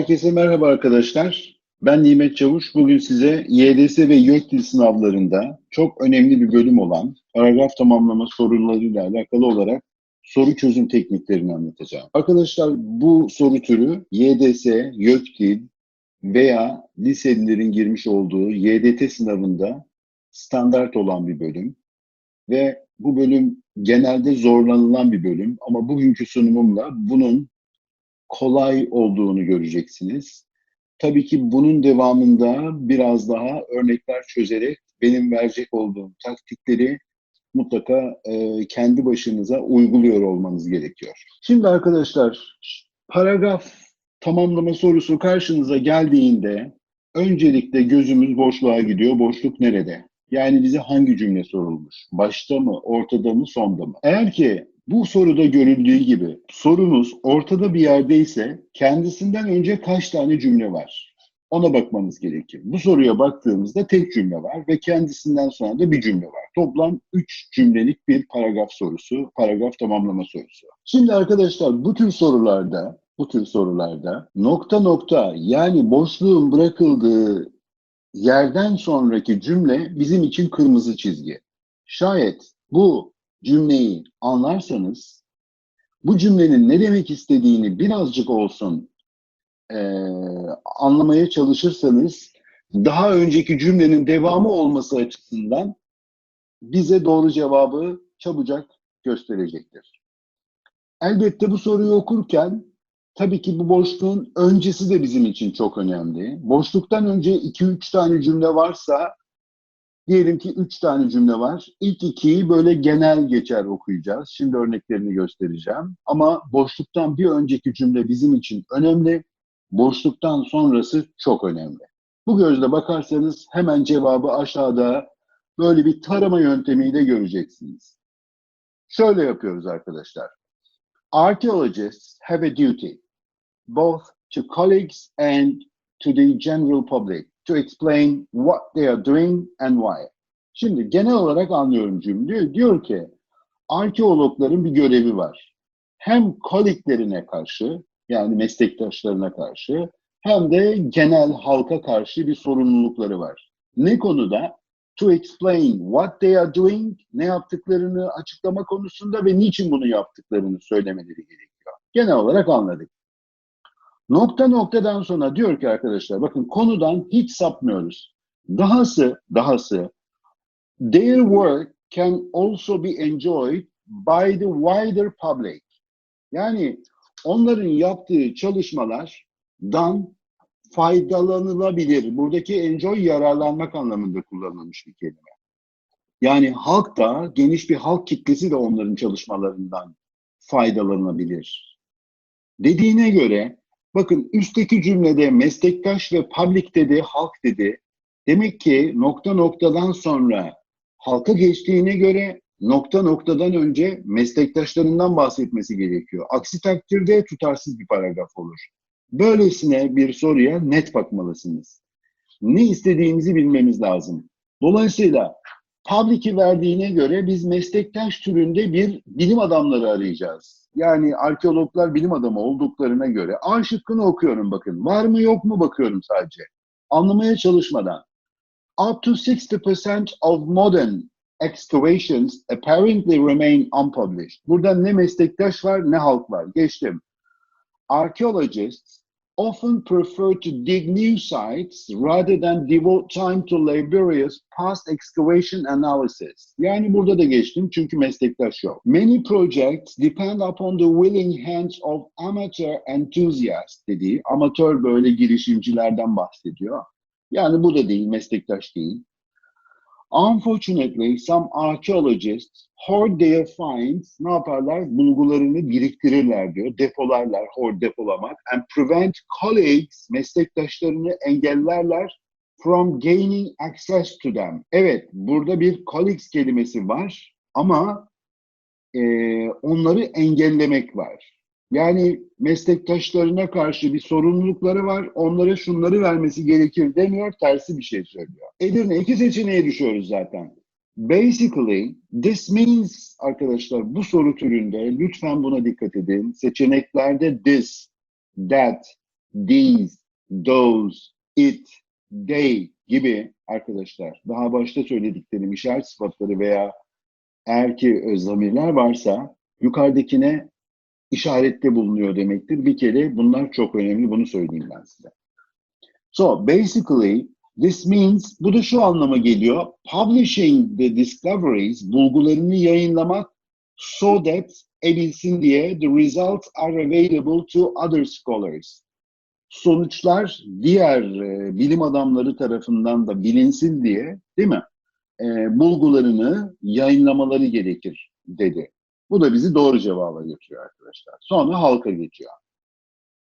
Herkese merhaba arkadaşlar. Ben Nimet Çavuş. Bugün size YDS ve YÖKDİL sınavlarında çok önemli bir bölüm olan paragraf tamamlama sorularıyla alakalı olarak soru çözüm tekniklerini anlatacağım. Arkadaşlar bu soru türü YDS, YÖKDİL veya liselilerin girmiş olduğu YDT sınavında standart olan bir bölüm ve bu bölüm genelde zorlanılan bir bölüm ama bugünkü sunumumla bunun kolay olduğunu göreceksiniz. Tabii ki bunun devamında biraz daha örnekler çözerek benim verecek olduğum taktikleri mutlaka e, kendi başınıza uyguluyor olmanız gerekiyor. Şimdi arkadaşlar paragraf tamamlama sorusu karşınıza geldiğinde öncelikle gözümüz boşluğa gidiyor. Boşluk nerede? Yani bize hangi cümle sorulmuş? Başta mı, ortada mı, sonda mı? Eğer ki bu soruda görüldüğü gibi sorunuz ortada bir yerdeyse kendisinden önce kaç tane cümle var? Ona bakmamız gerekir. Bu soruya baktığımızda tek cümle var ve kendisinden sonra da bir cümle var. Toplam 3 cümlelik bir paragraf sorusu, paragraf tamamlama sorusu. Şimdi arkadaşlar bu tür sorularda, bu tür sorularda nokta nokta yani boşluğun bırakıldığı yerden sonraki cümle bizim için kırmızı çizgi. Şayet bu cümleyi anlarsanız, bu cümlenin ne demek istediğini birazcık olsun e, anlamaya çalışırsanız, daha önceki cümlenin devamı olması açısından bize doğru cevabı çabucak gösterecektir. Elbette bu soruyu okurken tabii ki bu boşluğun öncesi de bizim için çok önemli. Boşluktan önce 2-3 tane cümle varsa Diyelim ki üç tane cümle var. İlk ikiyi böyle genel geçer okuyacağız. Şimdi örneklerini göstereceğim. Ama boşluktan bir önceki cümle bizim için önemli. Boşluktan sonrası çok önemli. Bu gözle bakarsanız hemen cevabı aşağıda böyle bir tarama yöntemiyle göreceksiniz. Şöyle yapıyoruz arkadaşlar. Archaeologists have a duty both to colleagues and to the general public to explain what they are doing and why. Şimdi genel olarak anlıyorum cümleyi. Diyor ki arkeologların bir görevi var. Hem koliklerine karşı yani meslektaşlarına karşı hem de genel halka karşı bir sorumlulukları var. Ne konuda? To explain what they are doing, ne yaptıklarını açıklama konusunda ve niçin bunu yaptıklarını söylemeleri gerekiyor. Genel olarak anladık. Nokta noktadan sonra diyor ki arkadaşlar bakın konudan hiç sapmıyoruz. Dahası, dahası their work can also be enjoyed by the wider public. Yani onların yaptığı çalışmalardan faydalanılabilir. Buradaki enjoy yararlanmak anlamında kullanılmış bir kelime. Yani halk da, geniş bir halk kitlesi de onların çalışmalarından faydalanabilir. Dediğine göre Bakın üstteki cümlede meslektaş ve public dedi, halk dedi. Demek ki nokta noktadan sonra halka geçtiğine göre nokta noktadan önce meslektaşlarından bahsetmesi gerekiyor. Aksi takdirde tutarsız bir paragraf olur. Böylesine bir soruya net bakmalısınız. Ne istediğimizi bilmemiz lazım. Dolayısıyla public'i verdiğine göre biz meslektaş türünde bir bilim adamları arayacağız yani arkeologlar bilim adamı olduklarına göre A şıkkını okuyorum bakın. Var mı yok mu bakıyorum sadece. Anlamaya çalışmadan. Up to 60% of modern excavations apparently remain unpublished. Burada ne meslektaş var ne halk var. Geçtim. Archaeologists often prefer to dig new sites rather than devote time to laborious past excavation analysis. Yani burada da geçtim çünkü meslektaş yok. Many projects depend upon the willing hands of amateur enthusiasts dediği, amatör böyle girişimcilerden bahsediyor. Yani bu da değil, meslektaş değil. Unfortunately, some archaeologists hoard their finds, ne yaparlar? Bulgularını biriktirirler diyor, depolarlar, hoard depolamak. And prevent colleagues, meslektaşlarını engellerler from gaining access to them. Evet, burada bir colleagues kelimesi var ama e, onları engellemek var. Yani meslektaşlarına karşı bir sorumlulukları var. Onlara şunları vermesi gerekir demiyor. Tersi bir şey söylüyor. Edirne iki seçeneğe düşüyoruz zaten. Basically, this means arkadaşlar bu soru türünde lütfen buna dikkat edin. Seçeneklerde this, that, these, those, it, they gibi arkadaşlar daha başta söylediklerim işaret sıfatları veya eğer ki öz zamirler varsa yukarıdakine işarette bulunuyor demektir. Bir kere bunlar çok önemli. Bunu söyleyeyim ben size. So basically this means bu da şu anlama geliyor. Publishing the discoveries bulgularını yayınlamak so that edilsin diye the results are available to other scholars. Sonuçlar diğer e, bilim adamları tarafından da bilinsin diye değil mi? E, bulgularını yayınlamaları gerekir dedi. Bu da bizi doğru cevaba götürüyor arkadaşlar. Sonra halka geçiyor.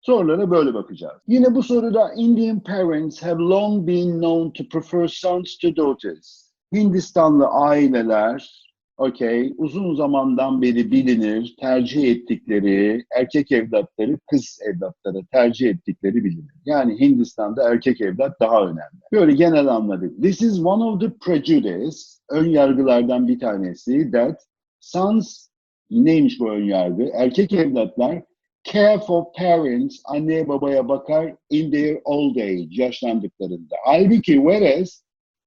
Sorulara böyle bakacağız. Yine bu soruda Indian parents have long been known to prefer sons to daughters. Hindistanlı aileler okey uzun zamandan beri bilinir, tercih ettikleri erkek evlatları kız evlatları tercih ettikleri bilinir. Yani Hindistan'da erkek evlat daha önemli. Böyle genel anladık. This is one of the prejudice, ön yargılardan bir tanesi that sons neymiş bu ön yargı? Erkek evlatlar care for parents, anneye babaya bakar in their old age, yaşlandıklarında. Halbuki whereas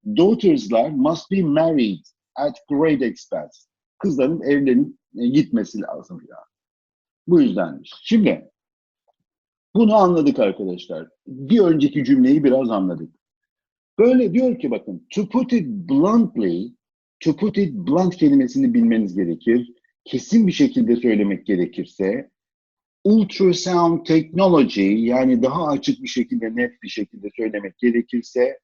daughters'lar must be married at great expense. Kızların evlenip e, gitmesi lazım ya. Bu yüzdenmiş. Şimdi bunu anladık arkadaşlar. Bir önceki cümleyi biraz anladık. Böyle diyor ki bakın to put it bluntly to put it blunt kelimesini bilmeniz gerekir. Kesin bir şekilde söylemek gerekirse ultrasound technology yani daha açık bir şekilde net bir şekilde söylemek gerekirse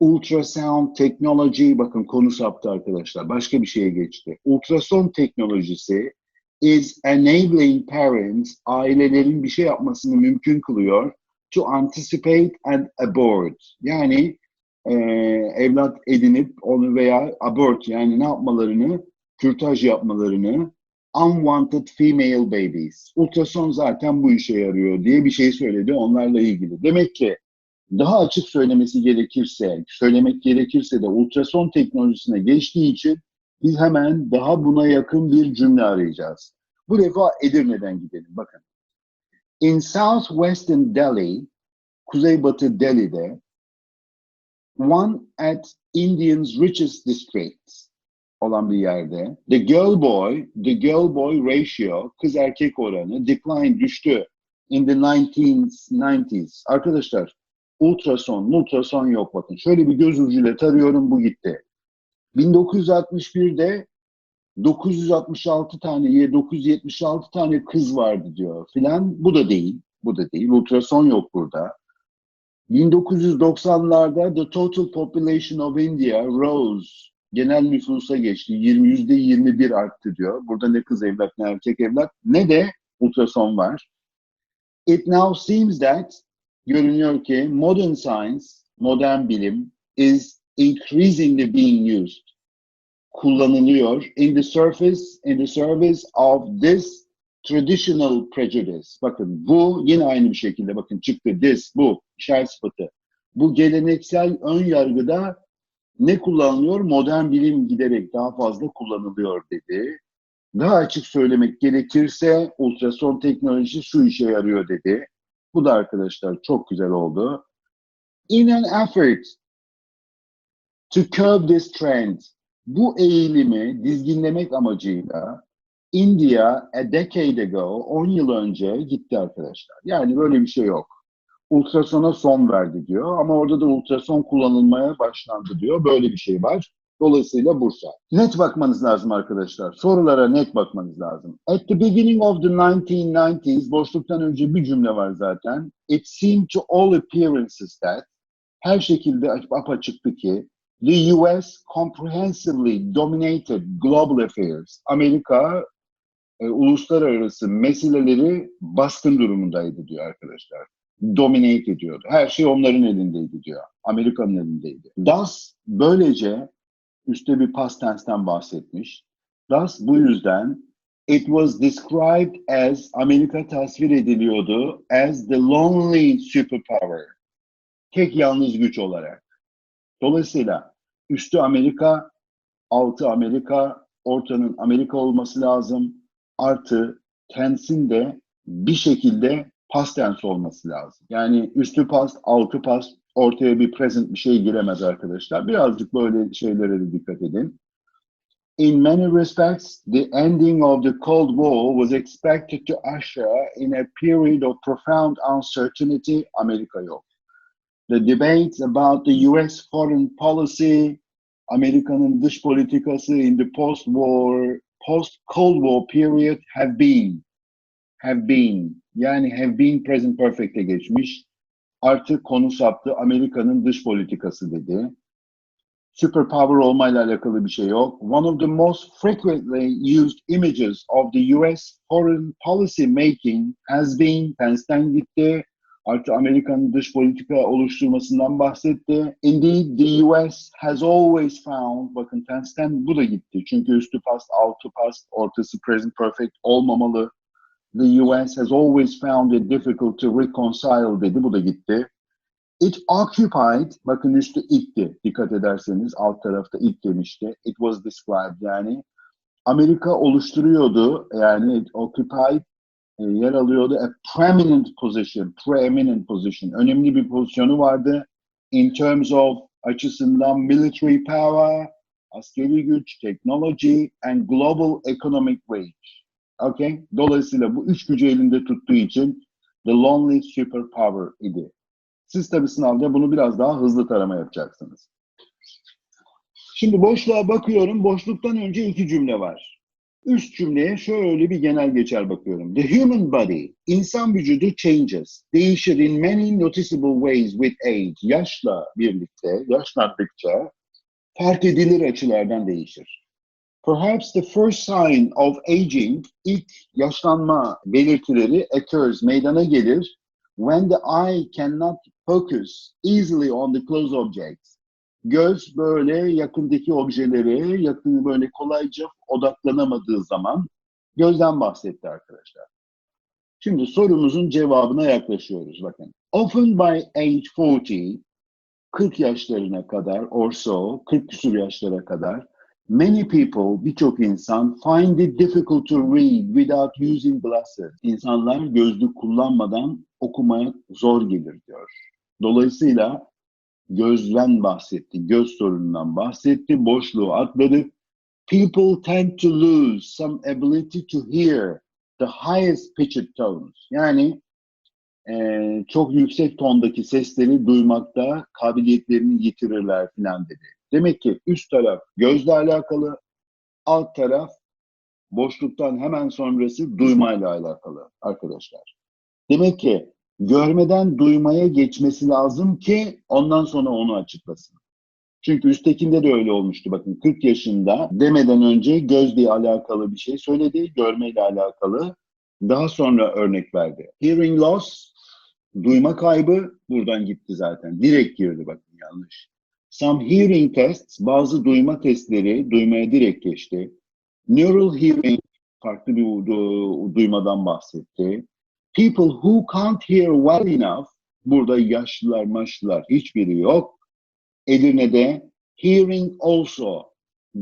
ultrasound technology bakın konu saptı arkadaşlar başka bir şeye geçti. Ultrason teknolojisi is enabling parents ailelerin bir şey yapmasını mümkün kılıyor to anticipate and abort yani e, evlat edinip onu veya abort yani ne yapmalarını kürtaj yapmalarını unwanted female babies. Ultrason zaten bu işe yarıyor diye bir şey söyledi onlarla ilgili. Demek ki daha açık söylemesi gerekirse, söylemek gerekirse de ultrason teknolojisine geçtiği için biz hemen daha buna yakın bir cümle arayacağız. Bu defa Edirne'den gidelim. Bakın. In southwestern Delhi, Kuzeybatı Delhi'de one at Indians' richest districts olan bir yerde the girl boy, the girl boy ratio, kız erkek oranı decline düştü in the 1990s. Arkadaşlar ultrason, ultrason yok bakın. Şöyle bir göz ucuyla tarıyorum bu gitti. 1961'de 966 tane, 976 tane kız vardı diyor filan. Bu da değil. Bu da değil. Ultrason yok burada. 1990'larda the total population of India rose. Genel nüfusa geçti. 20, %21 arttı diyor. Burada ne kız evlat ne erkek evlat ne de ultrason var. It now seems that görünüyor ki modern science, modern bilim is increasingly being used. Kullanılıyor in the surface, in the service of this traditional prejudice. Bakın bu yine aynı bir şekilde bakın çıktı this, bu işaret sıfatı. Bu geleneksel ön yargıda ne kullanılıyor? Modern bilim giderek daha fazla kullanılıyor dedi. Daha açık söylemek gerekirse ultrason teknolojisi şu işe yarıyor dedi. Bu da arkadaşlar çok güzel oldu. In an effort to curb this trend, bu eğilimi dizginlemek amacıyla India a decade ago, 10 yıl önce gitti arkadaşlar. Yani böyle bir şey yok. Ultrasona son verdi diyor ama orada da ultrason kullanılmaya başlandı diyor. Böyle bir şey var. Dolayısıyla Bursa. Net bakmanız lazım arkadaşlar. Sorulara net bakmanız lazım. At the beginning of the 1990s, boşluktan önce bir cümle var zaten. It seemed to all appearances that, her şekilde apaçıktı ki, the US comprehensively dominated global affairs. Amerika e, uluslararası meseleleri baskın durumundaydı diyor arkadaşlar. Dominate ediyordu. Her şey onların elindeydi diyor. Amerika'nın elindeydi. Thus, böylece üstte bir past tense'ten bahsetmiş. Thus bu yüzden it was described as Amerika tasvir ediliyordu as the lonely superpower. Tek yalnız güç olarak. Dolayısıyla üstü Amerika, altı Amerika, ortanın Amerika olması lazım. Artı tensin de bir şekilde past tense olması lazım. Yani üstü past, altı past, ortaya bir present bir şey giremez arkadaşlar. Birazcık böyle şeylere de dikkat edin. In many respects, the ending of the Cold War was expected to usher in a period of profound uncertainty. Amerika yok. The debates about the US foreign policy, Amerika'nın dış politikası in the post-war, post-Cold War period have been, have been, yani have been present perfect'e geçmiş. Artık konu saptı, Amerika'nın dış politikası dedi. Superpower olmayla alakalı bir şey yok. One of the most frequently used images of the US foreign policy making has been, tensten gitti, artı Amerika'nın dış politika oluşturmasından bahsetti. Indeed, the US has always found, bakın tensten bu da gitti. Çünkü üstü past, altı past, ortası present perfect olmamalı. The US has always found it difficult to reconcile dedi, bu da gitti. It occupied, bakın üstü itti, dikkat ederseniz alt tarafta it demişti. It was described yani. Amerika oluşturuyordu, yani it occupied e, yer alıyordu. A prominent position, preeminent position. Önemli bir pozisyonu vardı. In terms of açısından military power, askeri güç, technology and global economic reach. Okay? Dolayısıyla bu üç gücü elinde tuttuğu için the lonely superpower idi. Siz tabii sınavda bunu biraz daha hızlı tarama yapacaksınız. Şimdi boşluğa bakıyorum. Boşluktan önce iki cümle var. Üst cümleye şöyle bir genel geçer bakıyorum. The human body, insan vücudu changes, değişir in many noticeable ways with age. Yaşla birlikte, yaşlandıkça fark edilir açılardan değişir. Perhaps the first sign of aging, ilk yaşlanma belirtileri occurs, meydana gelir when the eye cannot focus easily on the close objects. Göz böyle yakındaki objelere yakın böyle kolayca odaklanamadığı zaman gözden bahsetti arkadaşlar. Şimdi sorumuzun cevabına yaklaşıyoruz bakın. Often by age 40, 40 yaşlarına kadar or so, 40 küsur yaşlara kadar Many people, birçok insan find it difficult to read without using glasses. İnsanlar gözlük kullanmadan okumaya zor gelir diyor. Dolayısıyla gözden bahsetti, göz sorunundan bahsetti, boşluğu atladı. People tend to lose some ability to hear the highest pitched tones. Yani e, çok yüksek tondaki sesleri duymakta kabiliyetlerini yitirirler filan dedi. Demek ki üst taraf gözle alakalı, alt taraf boşluktan hemen sonrası duymayla alakalı arkadaşlar. Demek ki görmeden duymaya geçmesi lazım ki ondan sonra onu açıklasın. Çünkü üsttekinde de öyle olmuştu. Bakın 40 yaşında demeden önce gözle alakalı bir şey söyledi, görmeyle alakalı. Daha sonra örnek verdi. Hearing loss, duyma kaybı buradan gitti zaten. Direkt girdi bakın yanlış. Some hearing tests, bazı duyma testleri duymaya direkt geçti. Neural hearing, farklı bir du- duymadan bahsetti. People who can't hear well enough, burada yaşlılar maşlılar hiçbiri yok. Edirne'de hearing also,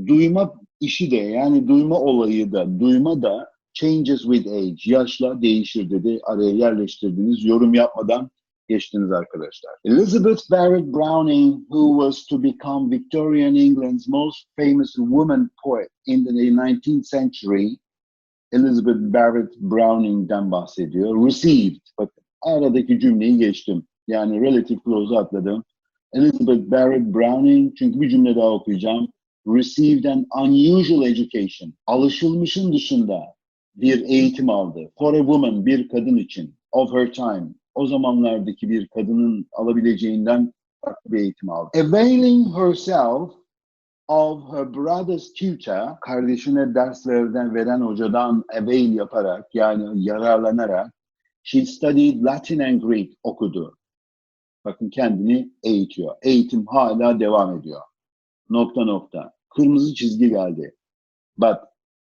duyma işi de yani duyma olayı da, duyma da changes with age, yaşla değişir dedi. Araya yerleştirdiniz, yorum yapmadan geçtiniz arkadaşlar. Elizabeth Barrett Browning, who was to become Victorian England's most famous woman poet in the 19th century, Elizabeth Barrett Browning'den bahsediyor. Received, bakın aradaki cümleyi geçtim. Yani relative clause atladım. Elizabeth Barrett Browning, çünkü bir cümle daha okuyacağım. Received an unusual education. Alışılmışın dışında bir eğitim aldı. For a woman, bir kadın için. Of her time, o zamanlardaki bir kadının alabileceğinden farklı bir eğitim aldı. Availing herself of her brother's tutor, kardeşine ders veren, veren hocadan avail yaparak yani yararlanarak she studied Latin and Greek okudu. Bakın kendini eğitiyor. Eğitim hala devam ediyor. Nokta nokta. Kırmızı çizgi geldi. But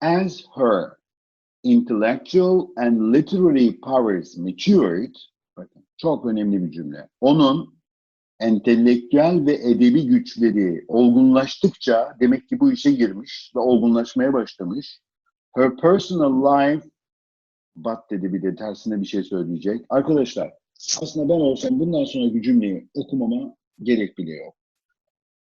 as her intellectual and literary powers matured, çok önemli bir cümle. Onun entelektüel ve edebi güçleri olgunlaştıkça demek ki bu işe girmiş ve olgunlaşmaya başlamış. Her personal life But dedi bir de tersine bir şey söyleyecek. Arkadaşlar aslında ben olsam bundan sonraki cümleyi okumama gerek bile yok.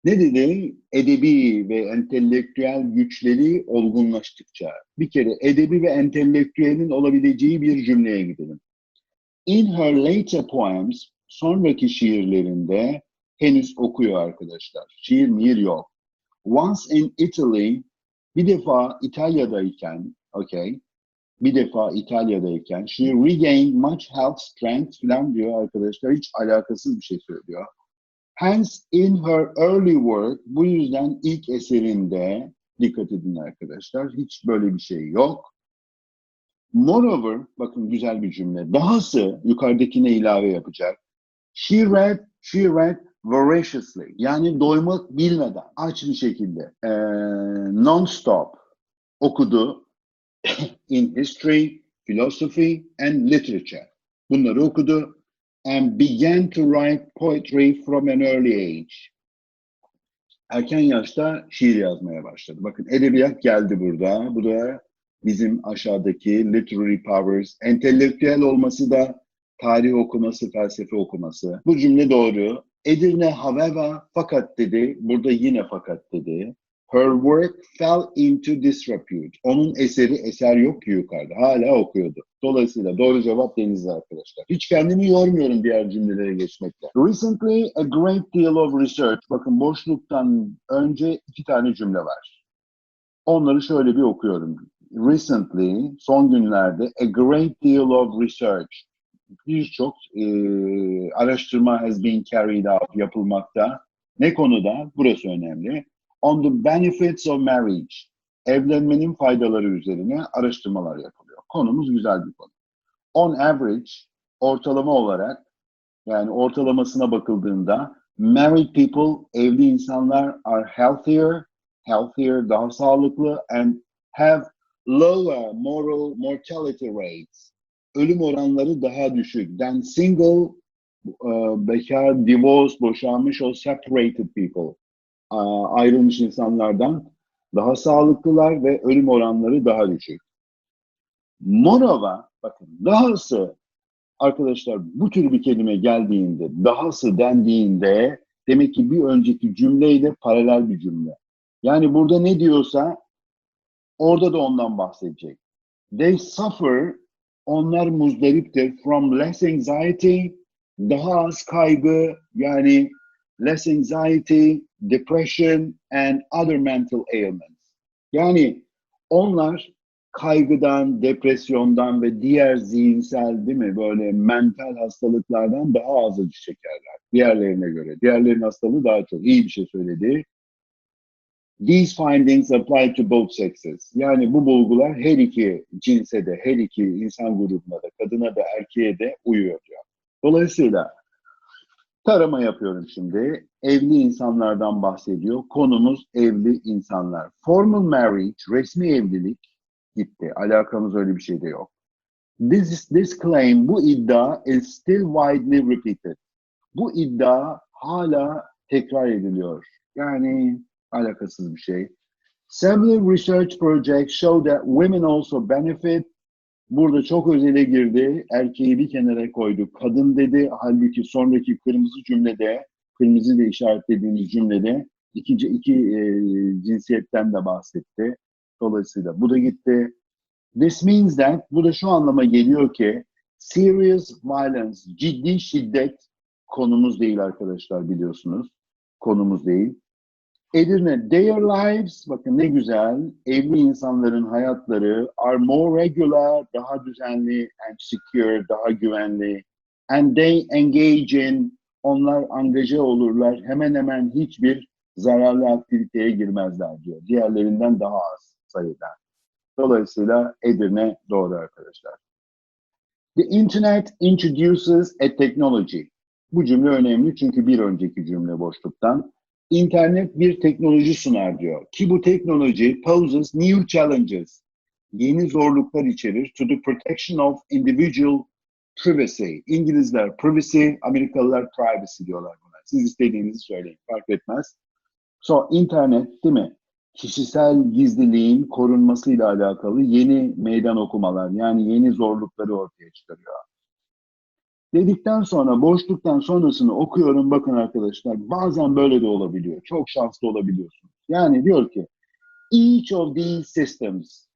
Ne dedi? Edebi ve entelektüel güçleri olgunlaştıkça. Bir kere edebi ve entelektüelin olabileceği bir cümleye gidelim. In her later poems, sonraki şiirlerinde henüz okuyor arkadaşlar. Şiir mihir yok. Once in Italy, bir defa İtalya'dayken, okay, bir defa İtalya'dayken, she regained much health, strength falan diyor arkadaşlar. Hiç alakasız bir şey söylüyor. Hence in her early work, bu yüzden ilk eserinde, dikkat edin arkadaşlar, hiç böyle bir şey yok. Moreover, bakın güzel bir cümle. Dahası yukarıdakine ilave yapacak. She read, she read voraciously. Yani doymak bilmeden, aç bir şekilde, ee, non-stop okudu. in history, philosophy and literature. Bunları okudu and began to write poetry from an early age. Erken yaşta şiir yazmaya başladı. Bakın edebiyat geldi burada. Bu da bizim aşağıdaki literary powers, entelektüel olması da tarih okuması, felsefe okuması. Bu cümle doğru. Edirne however fakat dedi. Burada yine fakat dedi. Her work fell into disrepute. Onun eseri, eser yok ki yukarıda. Hala okuyordu. Dolayısıyla doğru cevap Denizli arkadaşlar. Hiç kendimi yormuyorum diğer cümlelere geçmekle. Recently a great deal of research. Bakın boşluktan önce iki tane cümle var. Onları şöyle bir okuyorum. Recently, son günlerde a great deal of research. Birçok e, araştırma has been carried out, yapılmakta. Ne konuda? Burası önemli on the benefits of marriage. Evlenmenin faydaları üzerine araştırmalar yapılıyor. Konumuz güzel bir konu. On average, ortalama olarak yani ortalamasına bakıldığında married people, evli insanlar are healthier, healthier, daha sağlıklı and have lower moral mortality rates. Ölüm oranları daha düşük than single, uh, bekar, divorce, boşanmış o separated people ayrılmış insanlardan daha sağlıklılar ve ölüm oranları daha düşük. Morava, bakın dahası arkadaşlar bu tür bir kelime geldiğinde, dahası dendiğinde demek ki bir önceki cümleyle paralel bir cümle. Yani burada ne diyorsa orada da ondan bahsedecek. They suffer, onlar muzdariptir from less anxiety, daha az kaygı yani less anxiety, depression and other mental ailments. Yani onlar kaygıdan, depresyondan ve diğer zihinsel değil mi böyle mental hastalıklardan daha az acı çekerler diğerlerine göre. Diğerlerinin hastalığı daha çok. iyi bir şey söyledi. These findings apply to both sexes. Yani bu bulgular her iki cinse de, her iki insan grubuna da, kadına da, erkeğe de uyuyor diyor. Dolayısıyla Tarama yapıyorum şimdi. Evli insanlardan bahsediyor. Konumuz evli insanlar. Formal marriage, resmi evlilik gitti. Alakamız öyle bir şey de yok. This, is, this claim, bu iddia is still widely repeated. Bu iddia hala tekrar ediliyor. Yani alakasız bir şey. Several research projects show that women also benefit Burada çok özele girdi. Erkeği bir kenara koydu. Kadın dedi. Halbuki sonraki kırmızı cümlede, kırmızı ile işaretlediğimiz cümlede iki, iki e, cinsiyetten de bahsetti. Dolayısıyla bu da gitti. This means that, bu da şu anlama geliyor ki serious violence, ciddi şiddet konumuz değil arkadaşlar biliyorsunuz. Konumuz değil. Edirne, their lives, bakın ne güzel, evli insanların hayatları are more regular, daha düzenli and secure, daha güvenli. And they engage in, onlar angaje olurlar, hemen hemen hiçbir zararlı aktiviteye girmezler diyor. Diğerlerinden daha az sayıda. Dolayısıyla Edirne doğru arkadaşlar. The internet introduces a technology. Bu cümle önemli çünkü bir önceki cümle boşluktan. İnternet bir teknoloji sunar diyor. Ki bu teknoloji poses new challenges. Yeni zorluklar içerir to the protection of individual privacy. İngilizler privacy, Amerikalılar privacy diyorlar buna. Siz istediğinizi söyleyin, fark etmez. So internet değil mi? kişisel gizliliğin korunmasıyla alakalı yeni meydan okumalar yani yeni zorlukları ortaya çıkarıyor. Dedikten sonra boşluktan sonrasını okuyorum bakın arkadaşlar bazen böyle de olabiliyor. Çok şanslı olabiliyorsunuz. Yani diyor ki each of these systems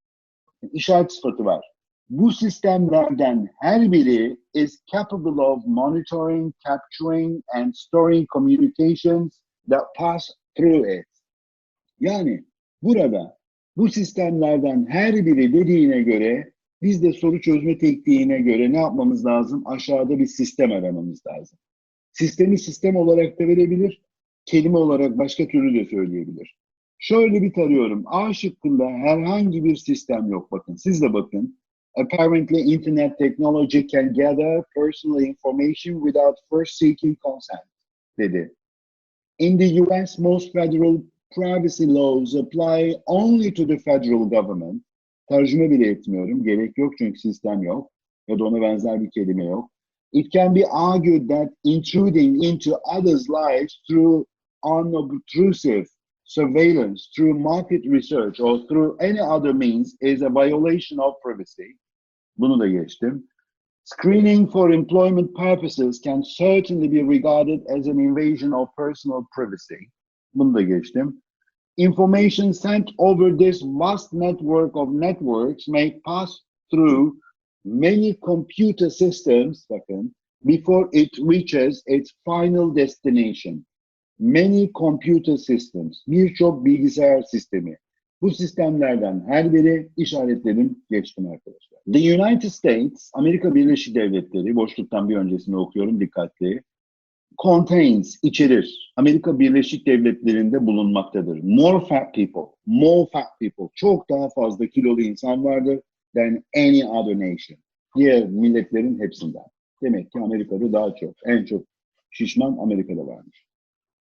işaret sıfatı var. Bu sistemlerden her biri is capable of monitoring, capturing and storing communications that pass through it. Yani burada bu sistemlerden her biri dediğine göre biz de soru çözme tekniğine göre ne yapmamız lazım? Aşağıda bir sistem aramamız lazım. Sistemi sistem olarak da verebilir, kelime olarak başka türlü de söyleyebilir. Şöyle bir tarıyorum. A şıkkında herhangi bir sistem yok. Bakın siz de bakın. Apparently internet technology can gather personal information without first seeking consent dedi. In the US, most federal privacy laws apply only to the federal government. Tercüme bile etmiyorum. Gerek yok çünkü sistem yok. Ya da ona benzer bir kelime yok. It can be argued that intruding into others' lives through unobtrusive surveillance, through market research or through any other means is a violation of privacy. Bunu da geçtim. Screening for employment purposes can certainly be regarded as an invasion of personal privacy. Bunu da geçtim. Information sent over this vast network of networks may pass through many computer systems bakın, before it reaches its final destination. Many computer systems, birçok bilgisayar sistemi. Bu sistemlerden her biri işaretledim, geçtim arkadaşlar. The United States, Amerika Birleşik Devletleri, boşluktan bir öncesini okuyorum dikkatli. Contains, içerir. Amerika Birleşik Devletleri'nde bulunmaktadır. More fat people, more fat people. Çok daha fazla kilolu insan vardır than any other nation. Diğer milletlerin hepsinden. Demek ki Amerika'da daha çok, en çok şişman Amerika'da varmış.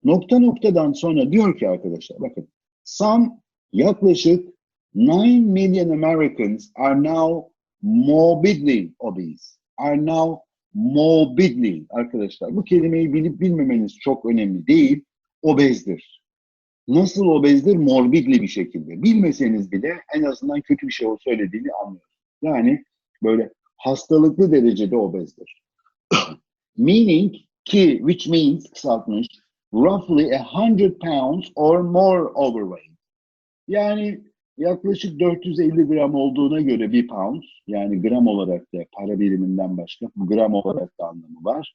Nokta noktadan sonra diyor ki arkadaşlar bakın some yaklaşık 9 million Americans are now morbidly obese. Are now morbidly arkadaşlar. Bu kelimeyi bilip bilmemeniz çok önemli değil. Obezdir. Nasıl obezdir? Morbidli bir şekilde. Bilmeseniz bile en azından kötü bir şey o söylediğini anlıyorsunuz. Yani böyle hastalıklı derecede obezdir. Meaning ki, which means kısaltmış, roughly a hundred pounds or more overweight. Yani yaklaşık 450 gram olduğuna göre bir pound, yani gram olarak da para biriminden başka gram olarak da anlamı var.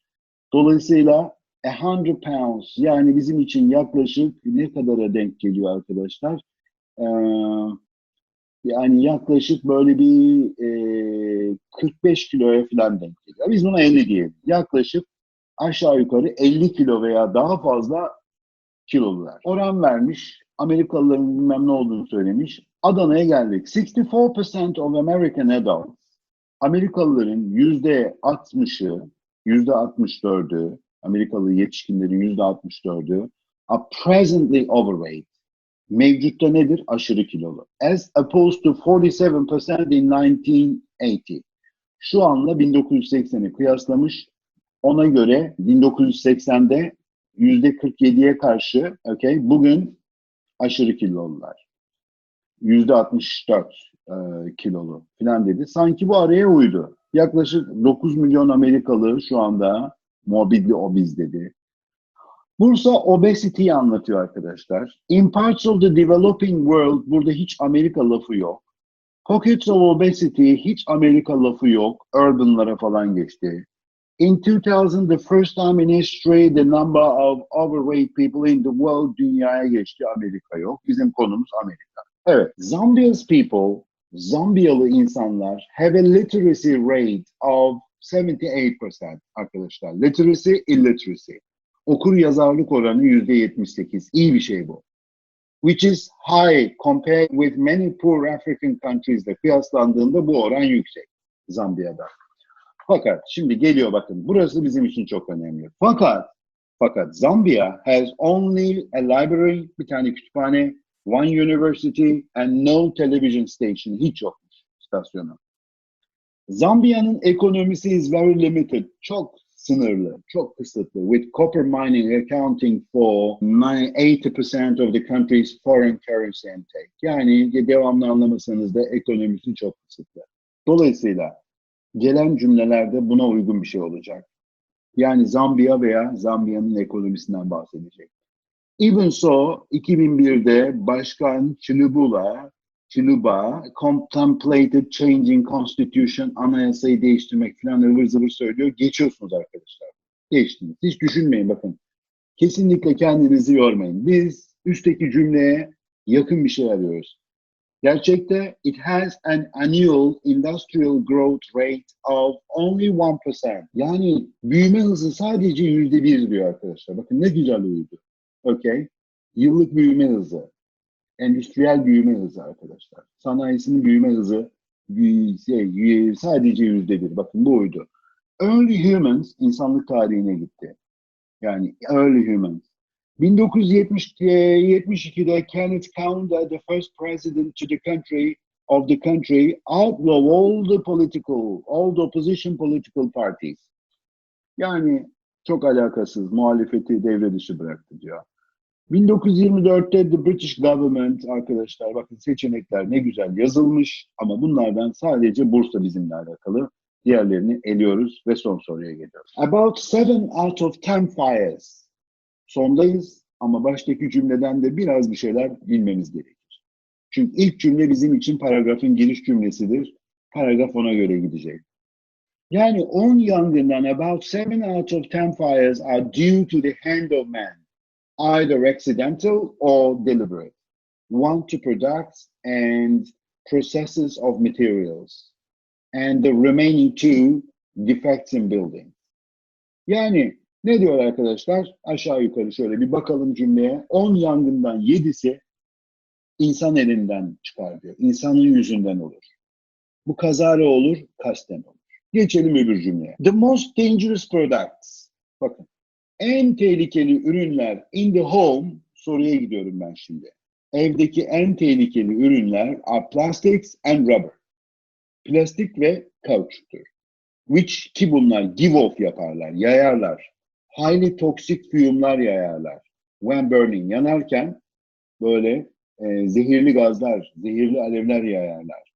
Dolayısıyla a hundred pounds yani bizim için yaklaşık ne kadara denk geliyor arkadaşlar? Ee, yani yaklaşık böyle bir e, 45 kiloya falan denk geliyor. Biz buna 50 diyelim. Yaklaşık aşağı yukarı 50 kilo veya daha fazla kilolular. Oran vermiş, Amerikalıların bilmem ne olduğunu söylemiş. Adana'ya geldik. 64% of American adults, Amerikalıların yüzde 60'ı, yüzde 64'ü, Amerikalı yetişkinlerin yüzde 64'ü are presently overweight. Mevcutta nedir? Aşırı kilolu. As opposed to 47% in 1980. Şu anla 1980'i kıyaslamış. Ona göre 1980'de yüzde 47'ye karşı okay, bugün aşırı kilolular. Yüzde 64 e, kilolu falan dedi. Sanki bu araya uydu. Yaklaşık 9 milyon Amerikalı şu anda morbidly obez dedi. Bursa obesity'yi anlatıyor arkadaşlar. In parts of the developing world burada hiç Amerika lafı yok. Pockets of obesity hiç Amerika lafı yok. Urban'lara falan geçti. In 2000, the first time in history, the number of overweight people in the world dünyaya geçti. Amerika yok. Bizim konumuz Amerika. Evet. Zambia's people, Zambiyalı insanlar have a literacy rate of 78% arkadaşlar. Literacy, illiteracy. Okur yazarlık oranı %78. İyi bir şey bu. Which is high compared with many poor African countries ile kıyaslandığında bu oran yüksek Zambiya'da. Fakat şimdi geliyor bakın burası bizim için çok önemli. Fakat fakat Zambia has only a library, bir tane kütüphane, one university and no television station. Hiç yokmuş istasyonu. Zambiya'nın ekonomisi is very limited. Çok sınırlı, çok kısıtlı. With copper mining accounting for 80% of the country's foreign currency intake. Yani devamlı anlamasanız da ekonomisi çok kısıtlı. Dolayısıyla gelen cümlelerde buna uygun bir şey olacak. Yani Zambiya veya Zambiya'nın ekonomisinden bahsedecek. Even so, 2001'de Başkan Chilubula, Chiluba contemplated changing constitution, anayasayı değiştirmek falan ıvır zıvır söylüyor. Geçiyorsunuz arkadaşlar. Geçtiniz. Hiç düşünmeyin bakın. Kesinlikle kendinizi yormayın. Biz üstteki cümleye yakın bir şey arıyoruz. Gerçekte it has an annual industrial growth rate of only 1%. Yani büyüme hızı sadece yüzde bir diyor arkadaşlar. Bakın ne güzel uydu. Okay. Yıllık büyüme hızı. Endüstriyel büyüme hızı arkadaşlar. Sanayisinin büyüme hızı şey, sadece yüzde bir. Bakın bu uydu. Early humans insanlık tarihine gitti. Yani early humans. 1972'de Kenneth Kaunda, the first president to the country of the country, outlaw all the political, all the opposition political parties. Yani çok alakasız, muhalefeti devre dışı bıraktı diyor. 1924'te the British government arkadaşlar bakın seçenekler ne güzel yazılmış ama bunlardan sadece Bursa bizimle alakalı. Diğerlerini eliyoruz ve son soruya geliyoruz. About 7 out of 10 fires. Sondayız ama baştaki cümleden de biraz bir şeyler bilmemiz gerekir. Çünkü ilk cümle bizim için paragrafın giriş cümlesidir. Paragraf ona göre gidecek. Yani 10 yangından about 7 out of 10 fires are due to the hand of man either accidental or deliberate. One to products and processes of materials, and the remaining two defects in building. Yani ne diyor arkadaşlar? Aşağı yukarı şöyle bir bakalım cümleye. 10 yangından 7'si insan elinden çıkar diyor. İnsanın yüzünden olur. Bu kazara olur, kasten olur. Geçelim öbür cümleye. The most dangerous products. Bakın en tehlikeli ürünler in the home soruya gidiyorum ben şimdi. Evdeki en tehlikeli ürünler are plastics and rubber. Plastik ve kauçuktur. Which ki bunlar give off yaparlar, yayarlar. Highly toxic fume'lar yayarlar. When burning yanarken böyle e, zehirli gazlar, zehirli alevler yayarlar.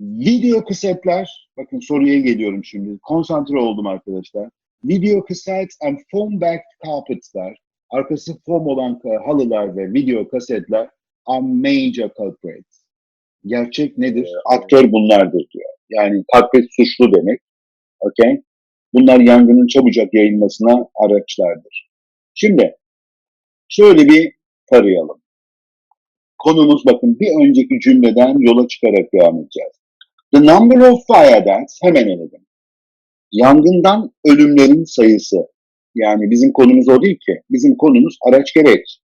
Video kasetler, bakın soruya geliyorum şimdi. Konsantre oldum arkadaşlar. Video cassettes and foam backed carpets'lar, arkası foam olan halılar ve video kasetler are major culprits. Gerçek nedir? Aktör bunlardır diyor. Yani culprit suçlu demek. Okay? Bunlar yangının çabucak yayılmasına araçlardır. Şimdi şöyle bir tarayalım. Konumuz bakın bir önceki cümleden yola çıkarak devam edeceğiz. The number of fire deaths hemen eledim. Yangından ölümlerin sayısı. Yani bizim konumuz o değil ki. Bizim konumuz araç gereç.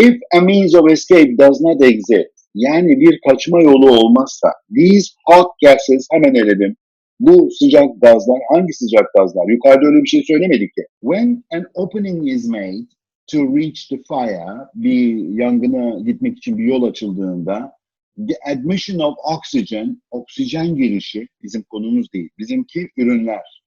If a means of escape does not exist, yani bir kaçma yolu olmazsa, these hot gases hemen eledim. Bu sıcak gazlar, hangi sıcak gazlar? Yukarıda öyle bir şey söylemedik ki. When an opening is made to reach the fire, bir yangına gitmek için bir yol açıldığında, the admission of oxygen, oksijen girişi bizim konumuz değil. Bizimki ürünler.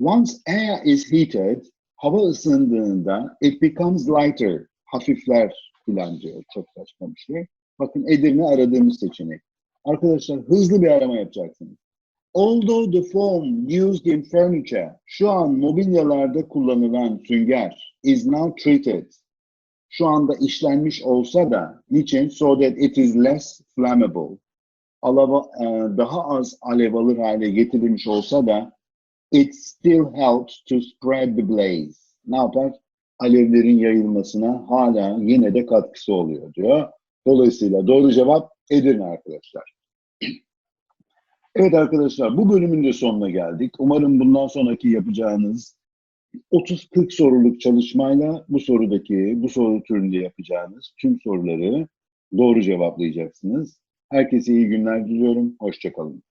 Once air is heated, hava ısındığında it becomes lighter, hafifler filan diyor. Çok saçma bir şey. Bakın Edirne aradığımız seçenek. Arkadaşlar hızlı bir arama yapacaksınız. Although the foam used in furniture, şu an mobilyalarda kullanılan sünger is now treated, şu anda işlenmiş olsa da niçin? So that it is less flammable. Alava, e, daha az alev alır hale getirilmiş olsa da it still helps to spread the blaze. Ne yapar? Alevlerin yayılmasına hala yine de katkısı oluyor diyor. Dolayısıyla doğru cevap Edirne arkadaşlar. Evet arkadaşlar bu bölümün de sonuna geldik. Umarım bundan sonraki yapacağınız 30-40 soruluk çalışmayla bu sorudaki, bu soru türünde yapacağınız tüm soruları doğru cevaplayacaksınız. Herkese iyi günler diliyorum. Hoşçakalın.